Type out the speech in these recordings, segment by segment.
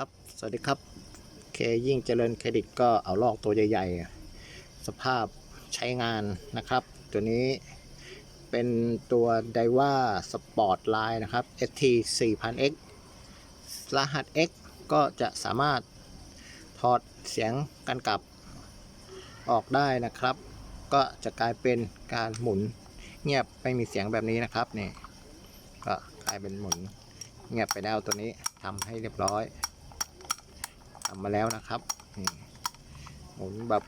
ครับ สวัสดีครับ เคยิ่งเจริญเครดิตก็เอาลอกตัวใหญ่ๆ สภาพใช้งานนะครับ ตัวนี้เป็นตัวไดว่าสปอร์ตไลน์นะครับ ST 4000X รหัส X ก็จะสามารถถอดเสียงกันกลับออกได้นะครับ ก็จะกลายเป็นการหมุนเงียบไม่มีเสียงแบบนี้นะครับนี่ก็กลายเป็นหมุนเงียบไปแล้วตัวนี้ทำให้เรียบร้อยำมาแล้วนะครับหมุนแบบ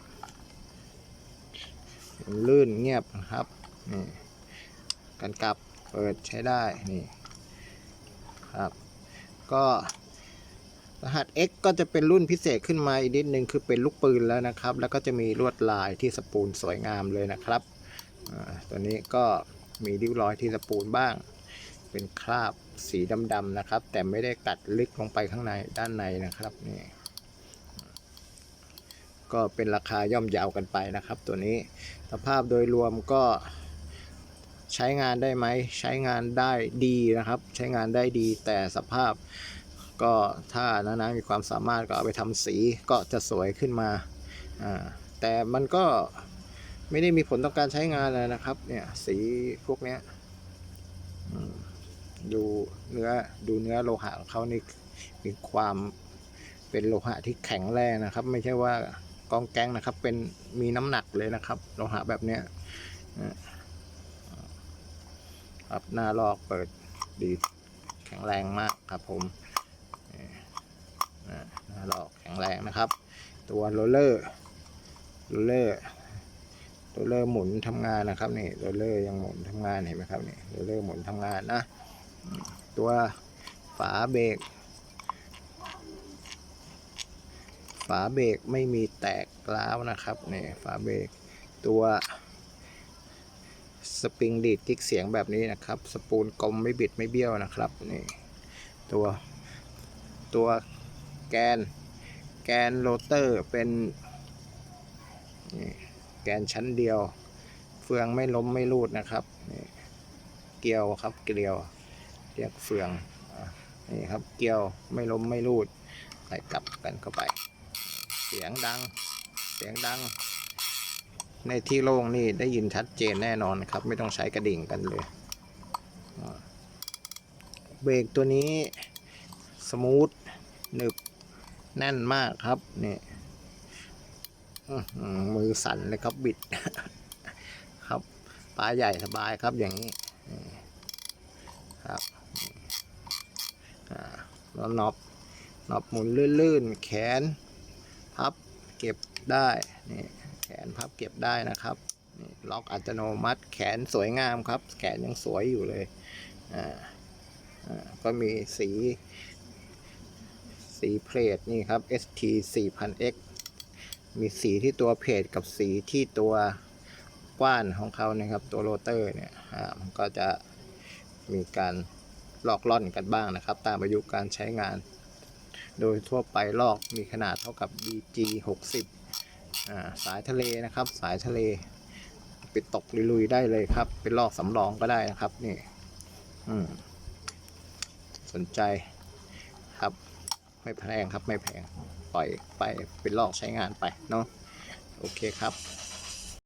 ลื่นเงียบนะครับนี่กันกลับเปิดใช้ได้นี่ครับ ก็รหัส X ก็จะเป็นรุ่นพิเศษขึ้นมาอีกนิดนึงคือเป็นลูกปืนแล้วนะครับ แล้วก็จะมีลวดลายที่สปูลสวยงามเลยนะครับตัวนี้ก็มีริ้วรอยที่สปูลบ้าง เป็นคราบสีดำๆนะครับ แต่ไม่ได้กัดลึกลงไปข้างในด้านในนะครับนี่ ก็เป็นราคาย่อมเยาวกันไปนะครับ ตัวนี้สภาพโดยรวมก็ใช้งานได้ไหมใช้งานได้ดีนะครับ ใช้งานได้ดีแต่สภาพก็ถ้านานามีความสามารถก็เอาไปทำสีก็จะสวยขึ้นมาแต่มันก็ไม่ได้มีผลต่อการใช้งานเลยนะครับเนี่ยสีพวกนี้ดูเนื้อดูเนื้อโลหะของเขานี่มีความเป็นโลหะที่แข็งแรงนะครับ ไม่ใช่ว่า กองแกงนะครับ เป็นมีน้ำหนักเลยนะครับโลหะแบบเนี้ยอ่าครับหน้าลอกเปิดดีแข็งแรงมากครับผมอ่าหน้าลอกแข็งแรงนะครับ ตัวโรลเลอร์โรลเลอร์โรลเลอร์หมุนทำงานนะครับนี่โรลเลอร์ยังหมุนทำงานเห็นไหมครับนี่โรลเลอร์หมุนทำงานนะ ตัวฝาเบรก ฝาเบรกไม่มีแตกร้าวนะครับนี่ฝาเบรกตัวสปริงดีดกิ๊กเสียงแบบนี้นะครับ สปูลกลมไม่บิดไม่เบี้ยวนะครับนี่ตัวตัวแกนแกนโรเตอร์เป็นแกนชั้นเดียว เฟืองไม่ล้มไม่รูดนะครับเกลียวครับเกลียวเรียกเฟืองนี่ครับเกลียวไม่ล้มไม่รูดใส่กลับกันเข้าไป เสียงดัง เสียงดัง ในที่โล่งนี่ได้ยินชัดเจนแน่นอนครับ ไม่ต้องใช้กระดิ่งกันเลยเบรกตัวนี้สมูทหนึบแน่นมากครับนี่มือสั่นเลยครับบิด ครับปลาใหญ่สบายครับอย่างนี้ครับแล้วน็อปน็อปหมุนลื่นๆ แขน พับเก็บได้นี่แขนพับเก็บได้นะครับนี่ล็อกอัตโนมัติแขนสวยงามครับ แขนยังสวยอยู่เลยอ่าอ่าก็มีสีสีเพลทนี่ครับ ST 4000X มีสีที่ตัวเพจกับสีที่ตัวกว้านของเขานะครับ ตัวโรเตอร์เนี่ยอ่ามันก็จะมีการลอกล่อนกันบ้างนะครับ ตามอายุการใช้งาน โดยทั่วไปลอกมีขนาดเท่ากับ BG 60อ่าสายทะเลนะครับ สายทะเลไปตกลุยๆได้เลยครับเป็นลอกสำรองก็ได้นะครับนี่อืมสนใจครับไม่แพงครับไม่แพงปล่อยไปเป็นลอกใช้งานไปเนาะโอเคครับ